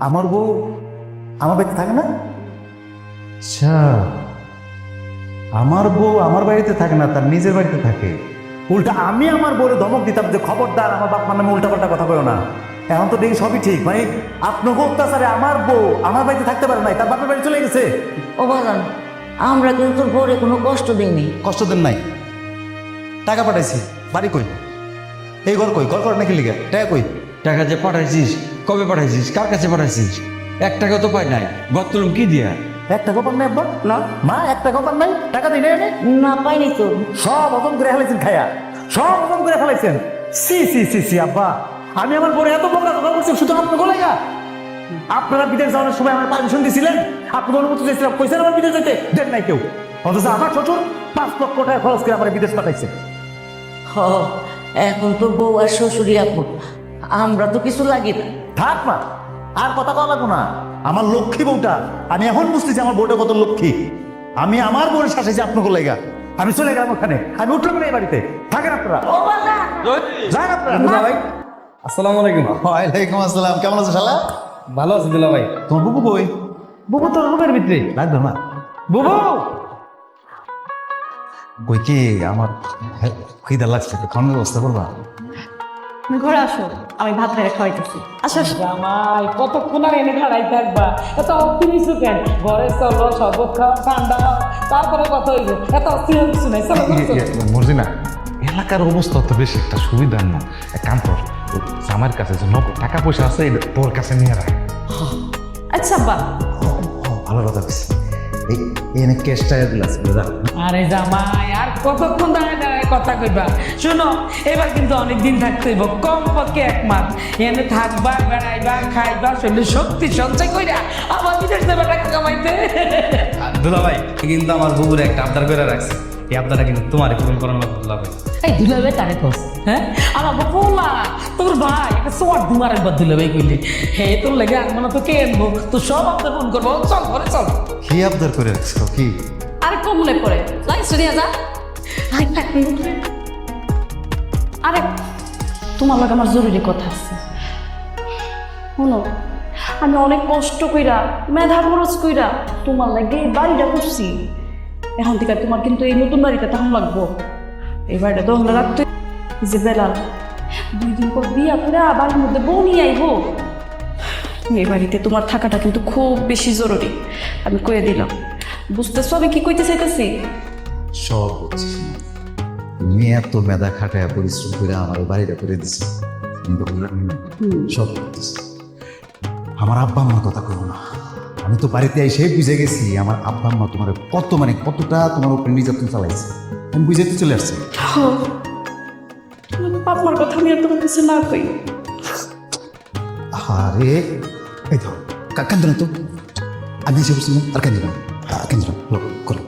আমার বউ আমার বাড়িতে থাকে না? আচ্ছা। আমার বউ আমার বাড়িতে থাকে না তার নিজের বাড়িতে থাকে। উল্টা আমি আমার বউরে ধমক দিতাম যে খবরদার আমার বাপ মার নামে উল্টাপাল্টা কথা বলো না। এখন তো দেখি সবই ঠিক। মানে আপনাকে অত্যাচারে আমার বউ আমার বাড়িতে থাকতে পারে নাই তার বাপের বাড়ি চলে গেছে। ও বাজান আমরা কিন্তু তোর বউরে কোনো কষ্ট দিইনি কষ্ট দেন নাই? টাকা পাঠাইছি বাড়ি কই? এই ঘর কই? ঘর করে নাকি লিখে টাকা কই? টাকা যে পাঠাইছিস কবে পাঠাইছিস? কার কাছে পাঠাইছিস? এক টাকা তো পাই নাই। গতলম কি দিয়া? এক টাকা পান নাই আব্বা না। মা এক টাকা পান নাই? টাকা দিই নাই? না পাইনি তো। সব হজম করে ফেলাইছেন খায়া। সব হজম করে ফেলাইছেন সি সি সি সি আব্বা। আমি আমার পরে এত বকা কথা বলছি শুধু আপনার গোলাইয়া আপনারা বিদেশ যাওয়ার সময় আমার পারমিশন দিয়েছিলেন আপনি অনুমতি দিয়েছিলাম কইছেন আমার বিদেশ যেতে? দেন নাই কেউ। অথচ আমার শ্বশুর পাঁচ লক্ষ টাকা খরচ করে আমার বিদেশ পাঠাইছে। হ এখন তো বউ আর শ্বশুরই আপন। আমরা তো কিছু লাগি না। থাক মা আর কথা কওয়া লাগবো না। আমার লক্ষ্মী বউটা আমি এখন বুঝতেছি আমার বউটা কত লক্ষ্মী। আমি আমার বউয়ের শাসেছি আপনাকে লেগা আমি চলে গেলাম ওখানে। আমি উঠলাম না এই বাড়িতে। থাকেন আপনারা? যান আপনারা। ভাই আসসালামু আলাইকুম। ওয়ালাইকুম আসসালাম। কেমন আছো শালা? ভালো আছি দুলা ভাই তোমার বুবু কই? বুবু তোর রুমের ভিতরে। লাগবে না বুবু! কই কি আমার খিদা লাগছে খাওয়ানোর ব্যবস্থা করবা? তুমি ঘরে আসো আমি ভাত বেড়ে খাওয়াইতেছি। আসো আসো জামাই কতক্ষণ আর এনে খাড়াই থাকবা এত অপটিমিস্ট কেন? ঘরে চলো শরবত খাও ঠান্ডা খাও তারপরে কথা হইব। এত অস্থির কিছু নাই চলো ঘরে চলো। মর্জিনা এলাকার অবস্থা তো বেশি একটা সুবিধার না। এক কাম কর জামাইয়ের কাছে যে নগদ টাকা পয়সা আছে তোর কাছে নিয়ে রাখ। আচ্ছা বা ভালো কথা ক্যাশ বুঝা আরে জামাই আর কতক্ষণ দাঁড়ায় দাঁড়ায় কথা কইবা? শোনো এবার কিন্তু অনেক দিন থাকতে হইব কম পক্ষে এক মাস এনে থাকবা বেড়াইবা খাইবা শরীরে শক্তি সঞ্চয় কইরা আবার বিদেশ দেবে টাকা কামাইতে। দুলা ভাই কিন্তু আমার বুবুরে একটা আবদার করে রাখছে। এই কিন্তু তোমার পূরণ করানো এই দুলাবে তারে কস? হ্যাঁ? আমার বলা তোর ভাই একটা সোয়ার দুমার একবার দুলাবে কইলে। হে তোর লেগে আর মনে তো কে আনব তো সব আপনার ফোন করব। চল ঘরে চল। কি আবদার করে রাখছো কি? আর কম করে যাই সরিয়া যা। আরে তোমার লাগে আমার জরুরি কথা আছে। শোনো আমি অনেক কষ্ট কইরা মেধা খরচ কইরা তোমার লাগে এই বাড়িটা করছি। এখন থেকে তোমার কিন্তু এই নতুন বাড়িতে তখন লাগবো। এই বাড়িটা দখলে রাখতে যে বেলাল দুই দিন পর বিয়া করে বাড়ির মধ্যে বউ নিয়ে আইবো। এই বাড়িতে তোমার থাকাটা কিন্তু খুব বেশি জরুরি। আমি কয়ে দিলাম। বুঝতেছো আমি কি কইতে চাইতেছি? সব বুঝছি। তুমি এত মেধা খাটায় পরিশ্রম করে আমার বাড়িটা করে দিছো। সব আমার আব্বা আম্মার কথা করব না। আমি তো বাড়িতে এসে বুঝে গেছি আমার আব্বা আম্মা তোমার কত মানে কতটা তোমার উপরে নির্যাতন চালাইছে। আমি বুঝে তো চলে আসছি। বাপমার কথা আমি আর তোমার কাছে না কই। আরে এই তো কাকেন্দ্র তো। আমি এসে বলছিলাম আর কান্দিলাম কান্দিলাম করো।